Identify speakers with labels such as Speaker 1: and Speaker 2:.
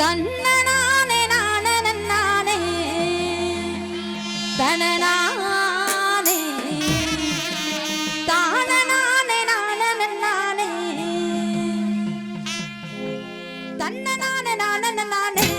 Speaker 1: കണ്ണനാണെ നാണനന്നാണേ തനനാണേ താണനാണെ നാണനന്നാണേ